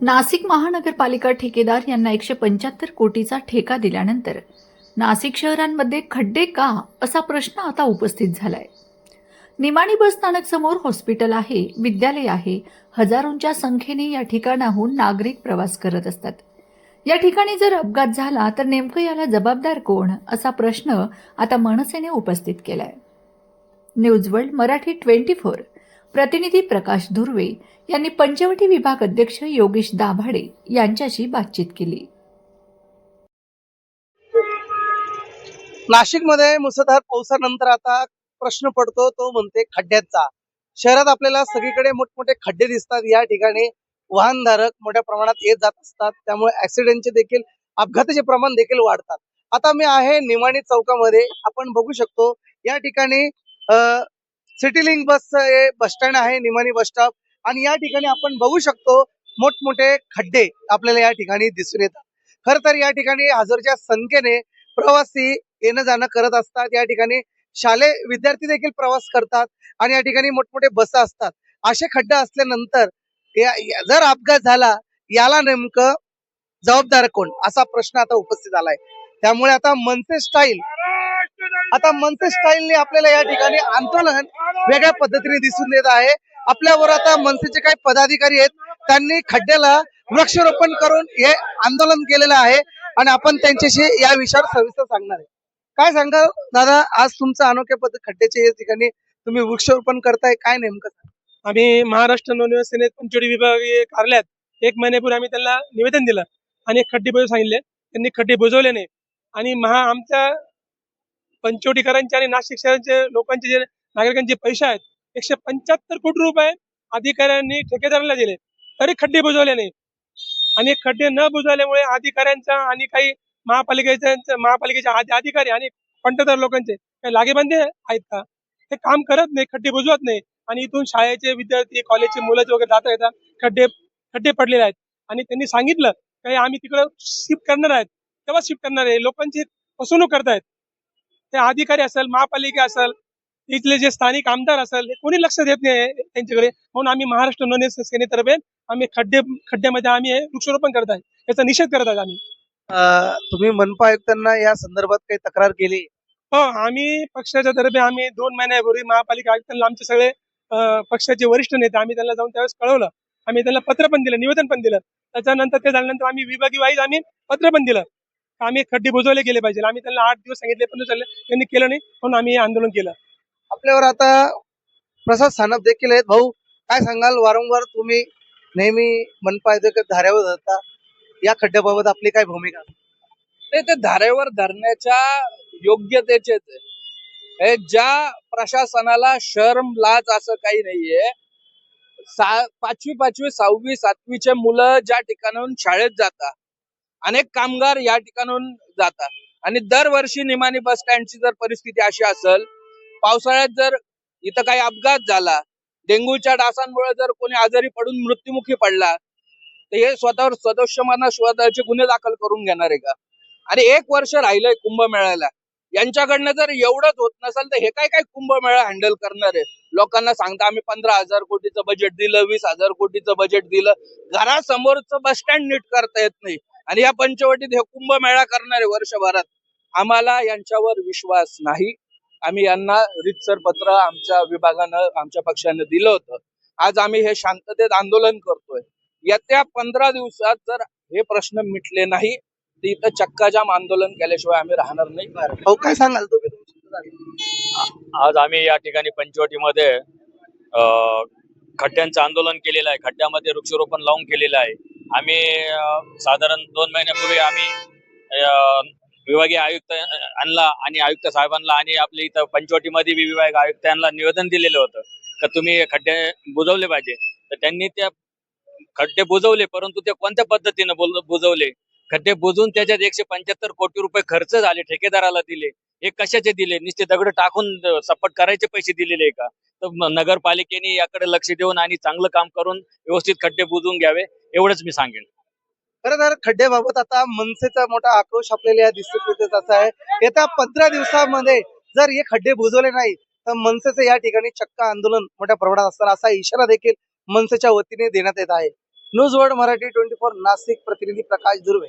नाशिक महानगरपालिका ठेकेदार यांना एकशे पंच्याहत्तर कोटीचा ठेका दिल्यानंतर नाशिक शहरांमध्ये खड्डे का असा प्रश्न आता उपस्थित झालाय. निमाणी बस स्थानकसमोर हॉस्पिटल आहे विद्यालय आहे हजारोंच्या संख्येने या ठिकाणाहून नागरिक प्रवास करत असतात. या ठिकाणी जर अपघात झाला तर नेमकं याला जबाबदार कोण असा प्रश्न आता मनसेने उपस्थित केलाय. News world Marathi twenty four. प्रतिनिधी प्रकाश धुर्वे यांनी पंचवटी विभाग अध्यक्ष योगेश दाभाडे यांच्याशी बातचीत केली. नाशिकमध्ये मुसळधार पावसानंतर आता प्रश्न पडतो तो म्हणते खड्ड्याचा. शहरात आपल्याला सगळीकडे मोठमोठे खड्डे दिसतात. या ठिकाणी वाहनधारक मोठ्या प्रमाणात येत जात असतात. त्यामुळे ऍक्सिडेंटचे देखील अपघाताचे प्रमाण देखील वाढतात. आता मी आहे निमाणी चौकामध्ये. आपण बघू शकतो या ठिकाणी city link bus bus stand आहे निमाणी बस स्टॉप. आणि या ठिकाणी आपण बघू शकतो मोठमोठे खड्डे आपल्याला या ठिकाणी दिसून येतात. खर तर या ठिकाणी हजारच्या संख्येने प्रवासी येणं जाणं करत असतात. या ठिकाणी शालेय विद्यार्थी देखील प्रवास करतात आणि या ठिकाणी मोठमोठे बस असतात. असे खड्डे असल्यानंतर जर अपघात झाला याला नेमकं जबाबदार कोण? असा प्रश्न आता उपस्थित आलाय. त्यामुळे आता मनसे स्टाईल आता मनसे स्टाईलने आपल्याला या ठिकाणी आंदोलन वेगळ्या पद्धतीने दिसून येत आहे. आपल्यावर आता मनसेचे काही पदाधिकारी आहेत त्यांनी खड्ड्याला वृक्षारोपण करून हे आंदोलन केलेलं आहे आणि आपण त्यांच्याशी या विषयावर सविस्तर सांगणार आहे. काय सांगा दादा आज तुमचं अनोख्या पद्धत खड्ड्याचे या ठिकाणी तुम्ही वृक्षारोपण करताय काय नेमकं आम्ही महाराष्ट्र नवनिर्माण सेनेत पंचवटी विभागीय कार्यालयात एक महिन्यापूर्वी आम्ही त्यांना निवेदन दिलं आणि एक खड्डे बजू सांगितले. त्यांनी खड्डे बुजवले नाही. आणि महा आमच्या पंचवटीकरांचे आणि नाशिक शहराचे लोकांचे जे नागरिकांचे पैसे आहेत एकशे पंच्याहत्तर कोटी रुपये अधिकाऱ्यांनी ठेकेदाराला दिले. तरी खड्डे बुजवले नाही. आणि खड्डे न बुजवल्यामुळे अधिकाऱ्यांचा आणि काही महापालिकेच्या महापालिकेचे आधी- अधिकारी आणि पंतदार लोकांचे काही लागेबांधे आहेत का? ते काम करत नाही खड्डे बुजवत नाही. आणि इथून शाळेचे विद्यार्थी कॉलेजचे मुलं वगैरे जाता येतात खड्डे खड्डे पडलेले आहेत. आणि त्यांनी सांगितलं की आम्ही तिकडं शिफ्ट करणार आहेत. तेव्हा शिफ्ट करणार आहे. लोकांची फसवणूक करतायत. ते अधिकारी असेल महापालिका असेल इथले जे स्थानिक आमदार असेल हे कोणी लक्ष देत नाही त्यांच्याकडे? म्हणून आम्ही महाराष्ट्र नवनिर्माण सेनेतर्फे आम्ही खड्डे खड्ड्यामध्ये आम्ही वृक्षारोपण करत आहे. याचा निषेध करत आहेत आम्ही. तुम्ही मनपा आयुक्तांना या संदर्भात काही तक्रार केली? हो आम्ही पक्षाच्या तर्फे आम्ही दोन महिन्यापूर्वी महापालिका आयुक्तांना आमचे सगळे पक्षाचे वरिष्ठ नेते आम्ही त्यांना जाऊन त्यावेळेस कळवलं. आम्ही त्यांना पत्र पण दिलं निवेदन पण दिलं. त्याच्यानंतर ते झाल्यानंतर आम्ही विभागीय वाईज आम्ही पत्र पण दिलं. आम्ही खड्डे बुजवले गेले पाहिजे. आम्ही त्यांना आठ दिवस सांगितले पण चालले. त्यांनी केलं नाही म्हणून आम्ही हे आंदोलन केलं. आपल्यावर आता प्रसाद सानप देखील आहेत. भाऊ काय सांगाल? वारंवार तुम्ही नेहमी मनपा धाऱ्यावर धरता. या खड्ड्याबाबत आपली काय भूमिका? ते ते धारेवर धरण्याच्या योग्यतेचेच आहे. हे ज्या प्रशासनाला शर्म लाज असं काही नाहीये सा पाचवी पाचवी सहावी सातवीचे मुलं ज्या ठिकाणाहून शाळेत जातात अनेक कामगार या ठिकाणाहून जातात. आणि दरवर्षी निमाणी बस स्टँडची जर परिस्थिती अशी असेल पावसाळ्यात जर इथं काही अपघात झाला डेंग्यूच्या डासांमुळे जर कोणी आजारी पडून मृत्युमुखी पडला तर हे स्वतःवर सदस्यमाना स्वतःचे गुन्हे दाखल करून घेणार आहे का? आणि एक वर्ष राहिलंय कुंभमेळ्याला यांच्याकडनं जर एवढंच होत नसेल तर हे काय काय कुंभमेळा हँडल करणार आहे? लोकांना सांगता आम्ही पंधरा हजार कोटीचं बजेट दिलं वीस हजार कोटीचं बजेट दिलं. घरासमोरचं बस स्टँड नीट करता येत नाही. आणि या पंचवटीत हे कुंभमेळा करणार आहे वर्षभरात. आम्हाला यांच्यावर विश्वास नाही. आम्ही यांना रितसर पत्र आमच्या विभागानं आमच्या पक्षानं दिलं होतं. आज आम्ही हे शांततेत आंदोलन करतोय. येत्या पंधरा दिवसात जर हे प्रश्न मिटले नाही तर इथं चक्काजाम आंदोलन केल्याशिवाय आम्ही राहणार नाही भाऊ काय सांगाल? तुम्ही. आज आम्ही या ठिकाणी पंचवटीमध्ये अ, खड्ड्यांचं आंदोलन केलेलं आहे. खड्ड्यामध्ये वृक्षारोपण लावून केलेलं आहे. आम्ही साधारण दोन महिन्यापूर्वी आम्ही विभागीय आयुक्त आणला आणि आयुक्त साहेबांना आणि आपल्या इथं पंचवटीमध्ये बी विभाग आयुक्तांना निवेदन दिलेलं होतं का तुम्ही खड्डे बुजवले पाहिजे. तर त्यांनी त्या खड्डे बुजवले परंतु ते कोणत्या पद्धतीने बुजवले? खड्डे बुजून त्याच्यात एकशे पंच्याहत्तर कोटी रुपये खर्च झाले ठेकेदाराला दिले. हे कशाचे दिले? नुसते दगड टाकून सपोर्ट सपाट करायचे पैसे दिलेले का? तर नगरपालिकेने याकडे लक्ष देऊन आणि चांगलं काम करून व्यवस्थित खड्डे बुजवून घ्यावे एवढंच मी सांगेन. खरं तर खड्ड्याबाबत आता मनसेचा मोठा आक्रोश आपल्याला या दिसत असा आहे. येत्या पंधरा दिवसामध्ये जर हे खड्डे बुजवले नाही तर मनसेचं या ठिकाणी चक्क आंदोलन मोठ्या प्रमाणात असणार असा इशारा देखील मनसेच्या वतीने देण्यात येत आहे. News world Marathi twenty four Nashik प्रतिनिधी प्रकाश दुर्वे.